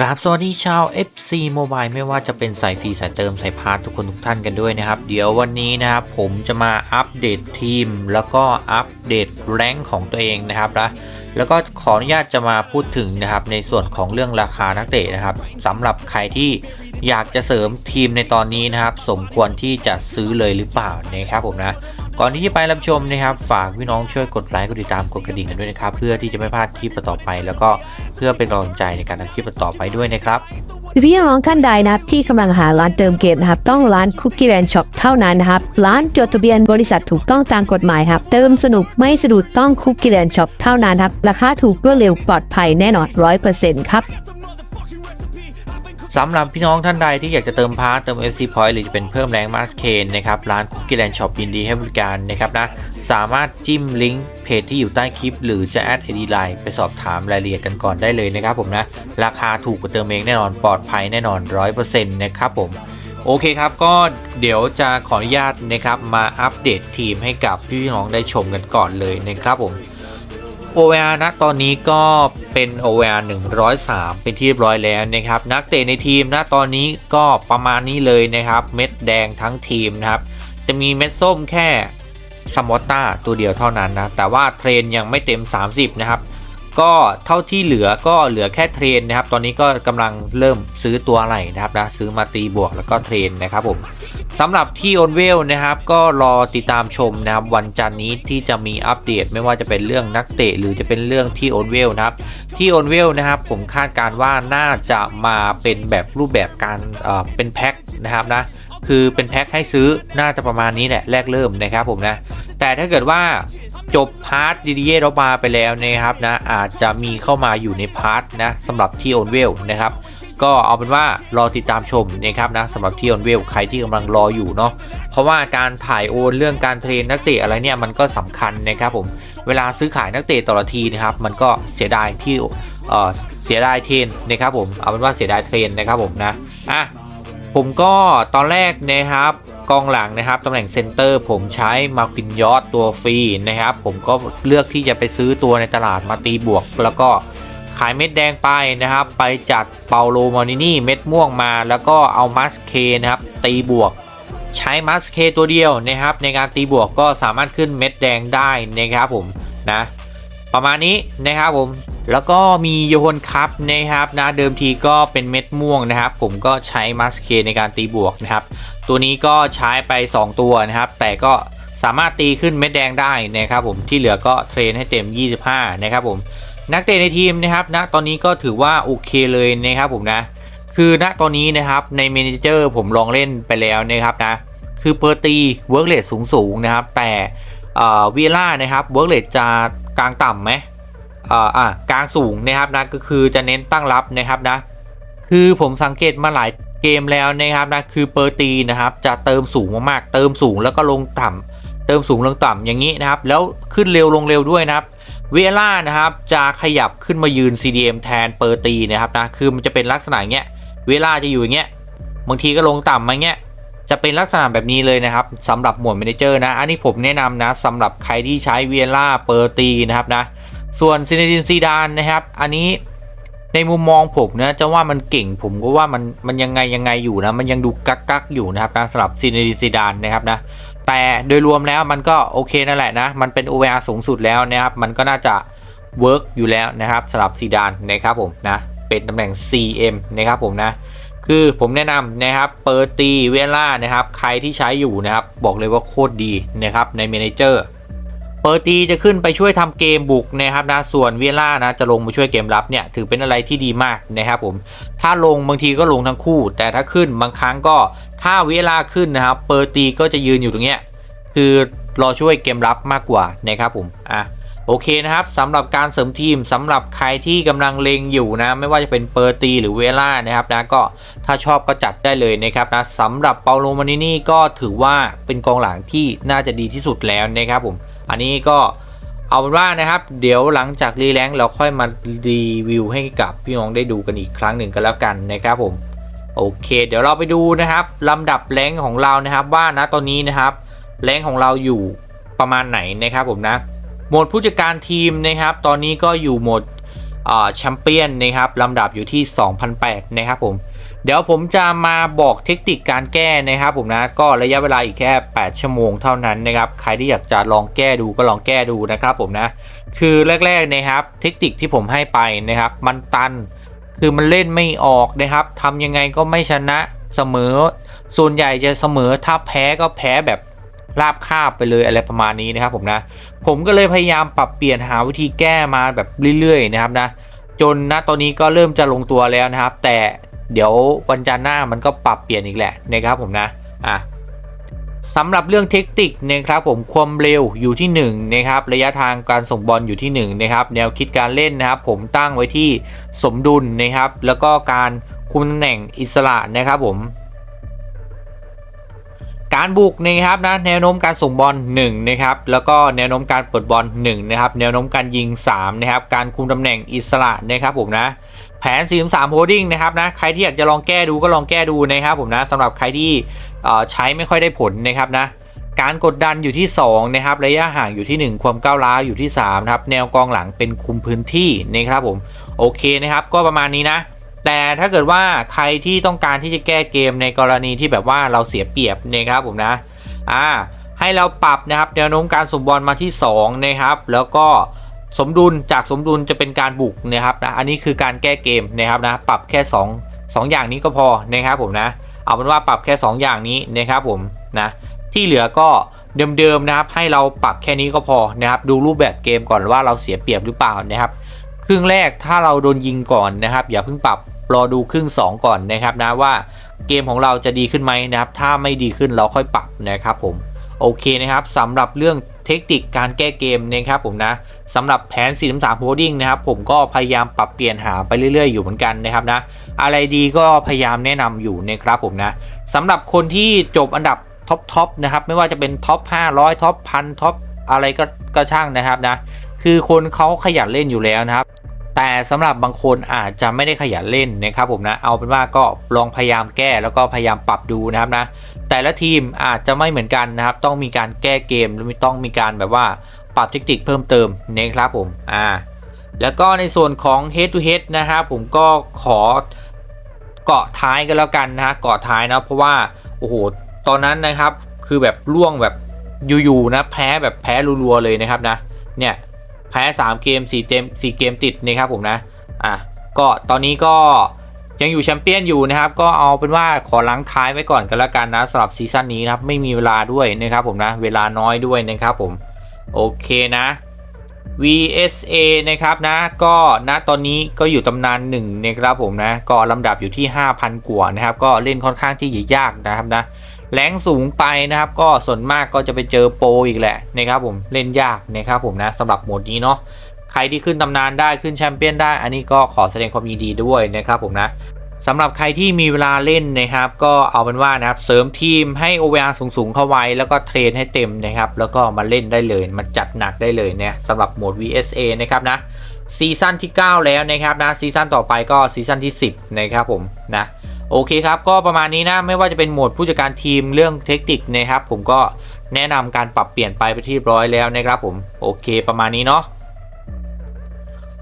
กราบสวัสดีชาว FC Mobile ไม่ว่าจะเป็นสายฟรีสายเติมสายพาร์ททุกคนทุกท่านกันด้วยนะครับ เดี๋ยววันนี้นะครับผมจะมาอัปเดตทีม แล้วก็อัปเดตแรงของตัวเองนะครับนะแล้วก็ขออนุญาตจะมาพูดถึงนะครับในส่วนของเรื่องราคานักเตะนะครับสำหรับใครที่อยากจะเสริมทีมในตอนนี้นะครับ สมควรที่จะซื้อเลยหรือเปล่านะครับผมนะ ก่อนที่จะไปรับชมนะครับ ฝากพี่น้องช่วยกดไลค์กดติดตามกดกระดิ่งกันด้วยนะครับ เพื่อที่จะไม่พลาดคลิปต่อไป แล้วก็เพื่อเป็นกำลังใจในการทำคลิปต่อไปด้วยนะครับพี่น้องท่านใดนะครับที่กำลังหาร้านเติมเกมนะครับต้องร้านคุกกี้แ n นช็อปเท่านั้นนะครับร้านจดทะเบียนบริษัทถูกต้องตามกฎหมายครับเติมสนุกไม่สะดุดต้องคุกกี้แ n นช็อปเท่านั้นครับราคาถูกรวดเร็วปลอดภัยแน่นอนร้อยเปอร์เซ็นต์ครับ สำหรับพี่น้องท่านใดที่อยากจะเติมพาร์ทเติม FC Point หรือจะเป็นเพิ่มแรงมาสเคนนะครับร้านคุกกี้แ n นด์ช็อปยินดีให้บริการนะครับนะสามารถจิ้มลิงก์เพจที่อยู่ใต้คลิป หรือจะแอด ID Line ไปสอบถามรายละเอียดกันก่อนได้เลยนะครับผมนะ ราคาถูกกว่าเติมเองแน่นอนปลอดภัยแน่นอน 100%นะครับผมโอเคครับก็เดี๋ยวจะขออนุญาตนะครับมาอัปเดตทีมให้กับพี่น้องได้ชมกันก่อนเลยนะครับผม OVR ณตอนนี้ก็เป็น OVR 103 เป็นที่เรียบร้อยแล้วนะครับ นักเตะในทีมนะตอนนี้ก็ประมาณนี้เลยนะครับ เม็ดแดงทั้งทีมนะครับ จะมีเม็ดส้มแค่สมอตตาตัวเดียวเท่านั้นนะ แต่ว่าเทรนยังไม่เต็ม 30 นะครับ ก็เท่าที่เหลือก็เหลือแค่เทรนนะครับ ตอนนี้ก็กำลังเริ่มซื้อตัวอะไรนะครับนะซื้อมาตีบวกแล้วก็เทรนนะครับผมสำหรับที่โอนเวลนะครับ ก็รอติดตามชมนะครับ วันจันนี้ที่จะมีอัปเดตไม่ว่าจะเป็นเรื่องนักเตะหรือจะเป็นเรื่องที่โอนเวลนะครับ ที่โอนเวลนะครับ ผมคาดการณ์ว่าน่าจะมาเป็นแบบรูปแบบการเเป็นแพ็คนะครับนะคือเป็นแพ็คให้ซื้อน่าจะประมาณนี้แหละแรกเริ่มนะครับผมนะแต่ถ้าเกิดว่า จบพาร์ทดีดีเยเรามาไปแล้วนะครับนะอาจจะมีเข้ามาอยู่ในพาร์ทนะสำหรับที่โอนเวลนะครับก็เอาเป็นว่ารอติดตามชมนะครับนะสำหรับที่โอนเวลใครที่กำลังรออยู่เนาะเพราะว่าการถ่ายโอนเรื่องการเทรนนักเตะอะไรเนี่ยมันก็สำคัญนะครับผมเวลาซื้อขายนักเตะต่อละทีนะครับมันก็เสียดายที่เออเสียดายเทรนนะครับผมเอาเป็นว่าเสียดายเทรนนะครับผมนะอะผมก็ตอนแรกนะครับ กองหลังนะครับตำแหน่งเซนเตอร์ ผมใช้มาคินยอดตัวฟรีนะครับ ผมก็เลือกที่จะไปซื้อตัวในตลาดมาตีบวก แล้วก็ขายเม็ดแดงไปนะครับ ไปจัดเปาโลมอนินี่เม็ดม่วงมา แล้วก็เอามัสเคนะครับ ตีบวก ใช้มัสเคตัวเดียวนะครับ ในการตีบวกก็สามารถขึ้นเม็ดแดงได้นะครับผมนะ ประมาณนี้นะครับผม แล้วก็มีโยฮนคัพนะครับนะเดิมทีก็เป็นเม็ดม่วงนะครับ ผมก็ใช้มัสเคในการตีบวกนะครับ ตัวนี้ก็ใช้ไป 2 ตัวนะครับ แต่ก็สามารถตีขึ้นเม็ดแดงได้นะครับผมที่เหลือก็เทรนให้เต็ม 25 นะครับผมนักเตะในทีมนะครับนะตอนนี้ก็ถือว่าโอเคเลยนะครับผมนะคือณตอนนี้นะครับในเมนเจอร์ผมลองเล่นไปแล้วนะครับนะคือเปอร์ตีเวิร์กเลทสูงๆนะครับแต่เวียล่านะครับเวิร์กเลทจะกลางต่ำไหม อ่ากลางสูงนะครับนะก็คือจะเน้นตั้งรับนะครับนะคือผมสังเกตมาหลายเกมแล้วนะครับนะคือเปอร์ตีนะครับจะเติมสูงมากๆเติมสูงแล้วก็ลงต่ำเติมสูงลงต่ำอย่างนี้นะครับ แล้วขึ้นเร็วลงเร็วด้วยนะครับเวล่านะครับจะขยับขึ้นมายืน CDM แทนเปอร์ตีนะครับนะคือมันจะเป็นลักษณะอย่างเงี้ยเวล่าจะอยู่อย่างเงี้ยบางทีก็ลงต่ำมาเงี้ยจะเป็นลักษณะแบบนี้เลยนะครับสำหรับหมวด m ม n เจอร์นะ อันนี้ผมแนะนำนะสำหรับใครที่ใช้เวีล่าเปอร์ตีนะครับนะ ส่วนซินเนดินซีดานนะครับ อันนี้ในมุมมองผมนะจะว่ามันเก่งผมก็ว่ามันมันยังไงยังไงอยู่นะ มันยังดูกักกักอยู่นะครับนะสำหรับซินเนดินซีดานนะครับนะแต่โดยรวมแล้วมันก็โอเคนั่นแหละนะ มันเป็น OVR สูงสุดแล้วนะครับ มันก็น่าจะเวิร์กอยู่แล้วนะครับสำหรับซีดานนะครับผมนะ เป็นตำแหน่ง CM นะครับผมนะคือผมแนะนำนะครับเปอร์ตีเวล่านะครับ ใครที่ใช้อยู่นะครับ บอกเลยว่าโคตรดีนะครับในเมนเจอร์ อร์ตีจะขึ้นไปช่วยทำเกมบุกนะครับนะส่วนเวียล่านะจะลงมาช่วยเกมรับเนี่ยถือเป็นอะไรที่ดีมากนะครับผมถ้าลงบางทีก็ลงทั้งคู่ แต่ถ้าขึ้นบางครั้งก็ถ้าเวียล่าขึ้นนะครับเปอร์ตีก็จะยืนอยู่ตรงเนี้ยคือรอช่วยเกมรับมากกว่านะครับผมอะโอเคนะครับสำหรับการเสริมทีมสำหรับใครที่กำลังเลงอยู่นะ ไม่ว่าจะเป็นเปอร์ตีหรือเวล่านะครับนะก็ถ้าชอบก็จัดได้เลยนะครับนะสำหรับเปาโลมานินี่ก็ถือว่าเป็นกองหลังที่น่าจะดีที่สุดแล้วนะครับผม อันนี้ก็เอาเป็นว่านะครับ เดี๋ยวหลังจากรีแลงค์เราค่อยมารีวิวให้กับพี่น้องได้ดูกันอีกครั้งหนึ่งกันแล้วกันนะครับผมโอเค เดี๋ยวเราไปดูนะครับลำดับแรงของเรานะครับว่านะตอนนี้นะครับแรงของเราอยู่ประมาณไหนนะครับผมนะโหมดผู้จัดการทีมนะครับ ตอนนี้ก็อยู่โหมดแชมเปี้ยนนะครับลำดับอยู่ที่ 2008นะครับผม เดี๋ยวผมจะมาบอกเทคนิคการแก้นะครับ ผมนะก็ระยะเวลาอีกแค่ 8 ชั่วโมงเท่านั้นนะครับใครที่อยากจะลองแก้ดูก็ลองแก้ดูนะครับผมนะคือแรกๆนะครับ เทคนิคที่ผมให้ไปนะครับ มันตันคือมันเล่นไม่ออกนะครับทำยังไงก็ไม่ชนะเสมอ ส่วนใหญ่จะเสมอถ้าแพ้ก็แพ้แบบราบคาบไปเลยอะไรประมาณนี้นะครับผมนะ ผมก็เลยพยายามปรับเปลี่ยนหาวิธีแก้มาแบบเรื่อยๆนะครับนะ จนณตอนนี้ก็เริ่มจะลงตัวแล้วนะครับ แต่ เดี๋ยววันจันทร์หน้ามันก็ปรับเปลี่ยนอีกแหละนะครับผมนะอะสำหรับเรื่องเทคนิคนะครับผมความเร็วอยู่ที่1นะครับระยะทางการส่งบอลอยู่ที่1นะครับแนวคิดการเล่นนะครับผมตั้งไว้ที่สมดุลนะครับแล้วก็การคุมตำแหน่งอิสระนะครับผมการบุกนะครับนะแนวโน้มการส่งบอล1นะครับแล้วก็แนวโน้มการเปิดบอล1นะครับแนวโน้มการยิง3นะครับการคุมตำแหน่งอิสระนะครับผมนะ แผน 4 3 holding นะครับนะใครที่อยากจะลองแก้ดูก็ลองแก้ดูนะครับผมนะสำหรับใครที่ใช้ไม่ค่อยได้ผลนะครับนะการกดดันอยู่ที่ 2 นะครับ ระยะห่างอยู่ที่ 1 ความก้าวร้าวอยู่ที่3นะครับแนวกองหลังเป็นคุมพื้นที่นะครับผมโอเคนะครับ ก็ประมาณนี้นะ แต่ถ้าเกิดว่าใครที่ต้องการที่จะแก้เกมในกรณีที่แบบว่าเราเสียเปรียบนะครับผมนะอ่าให้เราปรับนะครับแนวโน้มการส่งบอลมาที่2นะครับแล้วก็ สมดุลจากสมดุลจะเป็นการบุกนะครับนะอันนี้คือการแก้เกมนะครับนะปรับแค่ 2 2 อย่างนี้ก็พอนะครับผมนะเอาเป็นว่าปรับแค่ 2 อย่างนี้นะครับผมนะที่เหลือก็เดิมๆนะครับให้เราปรับแค่นี้ก็พอนะครับดูรูปแบบเกมก่อนว่าเราเสียเปรียบหรือเปล่านะครับครึ่งแรกถ้าเราโดนยิงก่อนนะครับ อย่าเพิ่งปรับรอดูครึ่ง 2 ก่อนนะครับนะว่าเกมของเราจะดีขึ้นไหมนะครับ ถ้าไม่ดีขึ้นเราค่อยปรับนะครับผมโอเคนะครับสำหรับเรื่องเทคนิคการแก้เกมนะครับผมนะ สำหรับแผน4 3 holding นะครับผมก็พยายามปรับเปลี่ยนหาไปเรื่อยๆอยู่เหมือนกันนะครับนะอะไรดีก็พยายามแนะนำอยู่นะครับผมนะสำหรับคนที่จบอันดับท็อปท็อปนะครับไม่ว่าจะเป็นท็อป 500ท็อปพันท็อปอะไรก็ก็ช่างนะครับนะคือคนเขาขยันเล่นอยู่แล้วนะครับ แต่สำหรับบางคนอาจจะไม่ได้ขยันเล่นนะครับผมนะเอาเป็นว่าก็ลองพยายามแก้แล้วก็พยายามปรับดูนะครับนะแต่ละทีมอาจจะไม่เหมือนกันนะครับ ต้องมีการแก้เกมหรือต้องมีการแบบว่า ปรับเทคนิคเพิ่มเติมนะครับผมอ่าแล้วก็ในส่วนของ head to head นะครับผมก็ขอเกาะท้ายกันแล้วกันนะฮะเกาะท้ายนะเพราะว่าโอ้โหตอนนั้นนะครับคือแบบล่วงแบบอยู่ๆนะแพ้แบบแพ้รัวๆเลยนะครับนะเนี่ยแพ้ 3 เกม4เกม4เกมติดนะครับผมนะอะก็ตอนนี้ก็ยังอยู่แชมเปี้ยนอยู่นะครับ ก็เอาเป็นว่าขอล้างท้ายไว้ก่อนกันแล้วกันนะสำหรับซีซั่นนี้นะครับไม่มีเวลาด้วยนะครับผมนะเวลาน้อยด้วยนะครับผม โอเคนะ VSA นะครับนะก็ณตอนนี้ก็อยู่ตำนาน1นะครับผมนะก็ลำดับอยู่ที่ 5,000 กว่านะครับ ก็เล่นค่อนข้างที่จะยากนะครับนะแรงสูงไปนะครับ ก็ส่วนมากก็จะไปเจอโปรอีกแหละนะครับผมเล่นยากนะครับผมนะสำหรับโหมดนี้เนาะใครที่ขึ้นตำนานได้ขึ้นแชมเปี้ยนได้ อันนี้ก็ขอแสดงความยินดีด้วยนะครับผมนะ สำหรับใครที่มีเวลาเล่นนะครับ ก็เอาเป็นว่านะครับเสริมทีมให้ OVR สูงๆเข้าไว้ แล้วก็เทรนให้เต็มนะครับ แล้วก็มาเล่นได้เลยมาจัดหนักได้เลยเนี่ยสำหรับโหมด VSA นะครับนะซีซั่นที่ 9 แล้วนะครับนะซีซั่นต่อไปก็ซีซั่นที่ 10 นะครับผมนะโอเคครับก็ประมาณนี้นะไม่ว่าจะเป็นโหมดผู้จัดการทีมเรื่องเทคนิคนะครับ ผมก็แนะนำการปรับเปลี่ยนไปไปที่ร้อยแล้วนะครับผมโอเคประมาณนี้เนาะ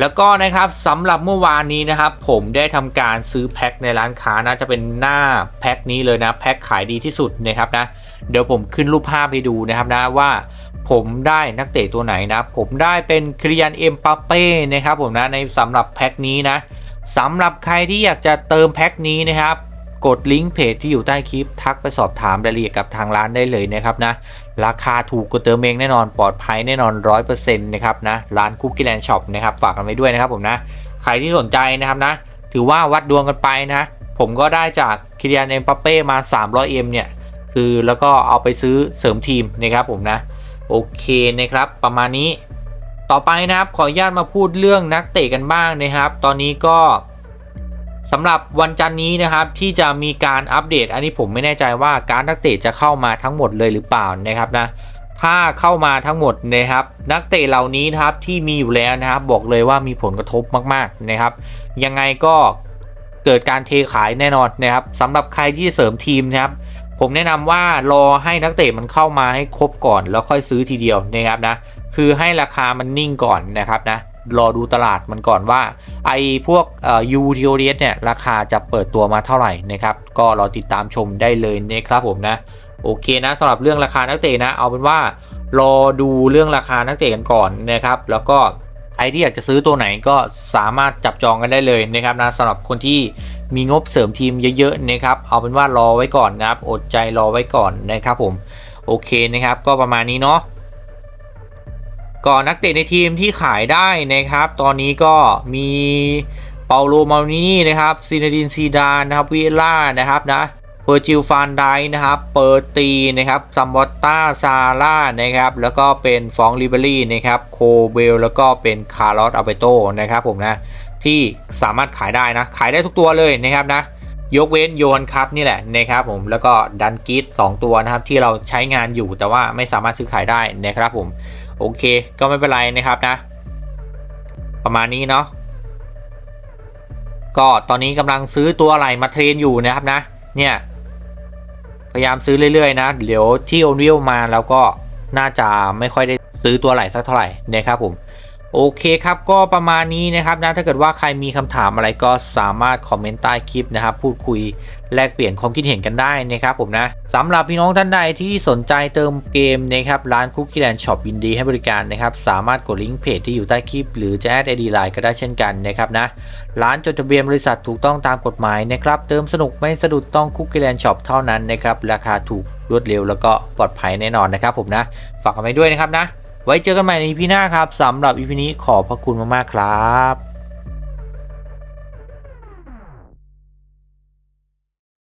แล้วก็นะครับสำหรับเมื่อวานนี้นะครับ ผมได้ทำการซื้อแพ็คในร้านค้านะจะเป็นหน้าแพ็คนี้เลยนะแพ็คขายดีที่สุดนะครับนะเดี๋ยวผมขึ้นรูปภาพให้ดูนะครับนะว่าผมได้นักเตะตัวไหนนะ ผมได้เป็นคริยันเอ็มปาเป้นะครับผมนะในสำหรับแพ็คนี้นะสำหรับใครที่อยากจะเติมแพ็คนี้นะครับ กดลิงก์เพจที่อยู่ใต้คลิปทักไปสอบถามรายละเอียดกับทางร้านได้เลยนะครับนะ ราคาถูกกว่าเติมเองแน่นอนปลอดภัยแน่นอน 100%นะครับนะร้านคุกกี้แลนด์ช็อปนะครับฝากกันไว้ด้วยนะครับผมนะ ใครที่สนใจนะครับนะ ถือว่าวัดดวงกันไปนะ ผมก็ได้จากคิริยานเอ็มปาเป้มา 300M เนี่ยคือแล้วก็เอาไปซื้อเสริมทีมนะครับผมนะ โอเคนะครับ ประมาณนี้ ต่อไปนะครับขออนุญาตมาพูดเรื่องนักเตะกันบ้างนะครับ ตอนนี้ก็ สำหรับวันจันนี้นะครับที่จะมีการอัปเดต อันนี้ผมไม่แน่ใจว่าการนักเตะจะเข้ามาทั้งหมดเลยหรือเปล่านะครับนะถ้าเข้ามาทั้งหมดนะครับ นักเตะเหล่านี้นะครับที่มีอยู่แล้วนะครับ บอกเลยว่ามีผลกระทบมากๆนะครับ ยังไงก็เกิดการเทขายแน่นอนนะครับสำหรับใครที่เสริมทีมนะครับ ผมแนะนำว่ารอให้นักเตะมันเข้ามาให้ครบก่อน แล้วค่อยซื้อทีเดียวนะครับนะคือให้ราคามันนิ่งก่อนนะครับนะ รอดูตลาดมันก่อนว่าไอพวกเอ่อ UTODS เนี่ยราคาจะเปิดตัวมาเท่าไหร่นะครับ ก็รอติดตามชมได้เลยนะครับผมนะ โอเคนะสำหรับเรื่องราคานักเตะนะ เอาเป็นว่ารอดูเรื่องราคานักเตะกันก่อนนะครับ แล้วก็ใครที่อยากจะซื้อตัวไหนก็สามารถจับจองกันได้เลยนะครับนะสำหรับคนที่มีงบเสริมทีมเยอะๆนะครับ เอาเป็นว่ารอไว้ก่อนนะครับ อดใจรอไว้ก่อนนะครับผม โอเคนะครับ ก็ประมาณนี้เนาะ ก็นักเตะในทีมที่ขายได้นะครับ ตอนนี้ก็มีเปาโลมาลินีนะครับซินาดินซีดานนะครับวิเอล่านะครับนะเฟอร์จิลฟานไดนะครับเปอร์ตีนะครับซัมบอตตาซาร่านะครับแล้วก็เป็นฟองลิเบอรี่นะครับโคเบลแล้วก็เป็นคาร์ลอสอัลเบโตนะครับผมนะที่สามารถขายได้นะ ขายได้ทุกตัวเลยนะครับนะยกเว้นโยนครับนี่แหละนะครับผมแล้วก็ดันกิท2ตัวนะครับที่เราใช้งานอยู่แต่ว่าไม่สามารถซื้อขายได้นะครับผม โอเค ก็ไม่เป็นไรนะครับนะ ประมาณนี้เนาะก็ตอนนี้กำลังซื้อตัวอะไรมาเทรนอยู่นะครับนะ เนี่ย พยายามซื้อเรื่อยๆ นะ เดี๋ยวที่โอนวิวมาแล้วก็น่าจะไม่ค่อยได้ซื้อตัวไหลสักเท่าไหร่นะครับผม โอเคครับ ก็ประมาณนี้นะครับนะถ้าเกิดว่าใครมีคำถามอะไรก็สามารถคอมเมนต์ใต้คลิปนะครับ พูดคุยแลกเปลี่ยนความคิดเห็นกันได้นะครับผมนะสำหรับพี่น้องท่านใดที่สนใจเติมเกมนะครับร้านคุกกี้แลนด์ช็อปยินดีให้บริการนะครับ สามารถกดลิงก์เพจที่อยู่ใต้คลิป หรือจะแอดไอดีไลน์ก็ได้เช่นกันนะครับนะร้านจดทะเบียนบริษัทถูกต้องตามกฎหมายนะครับเติมสนุกไม่สะดุดต้องคุกกี้แลนด์ช็อปเท่านั้นนะครับราคาถูกรวดเร็วแล้วก็ปลอดภัยแน่นอนนะครับผมนะฝากกันไว้ด้วยนะครับนะ ไว้เจอกันใหม่ในพีหน้าครับสำหรับอีพีนี้ขอบพระคุณมากๆครับ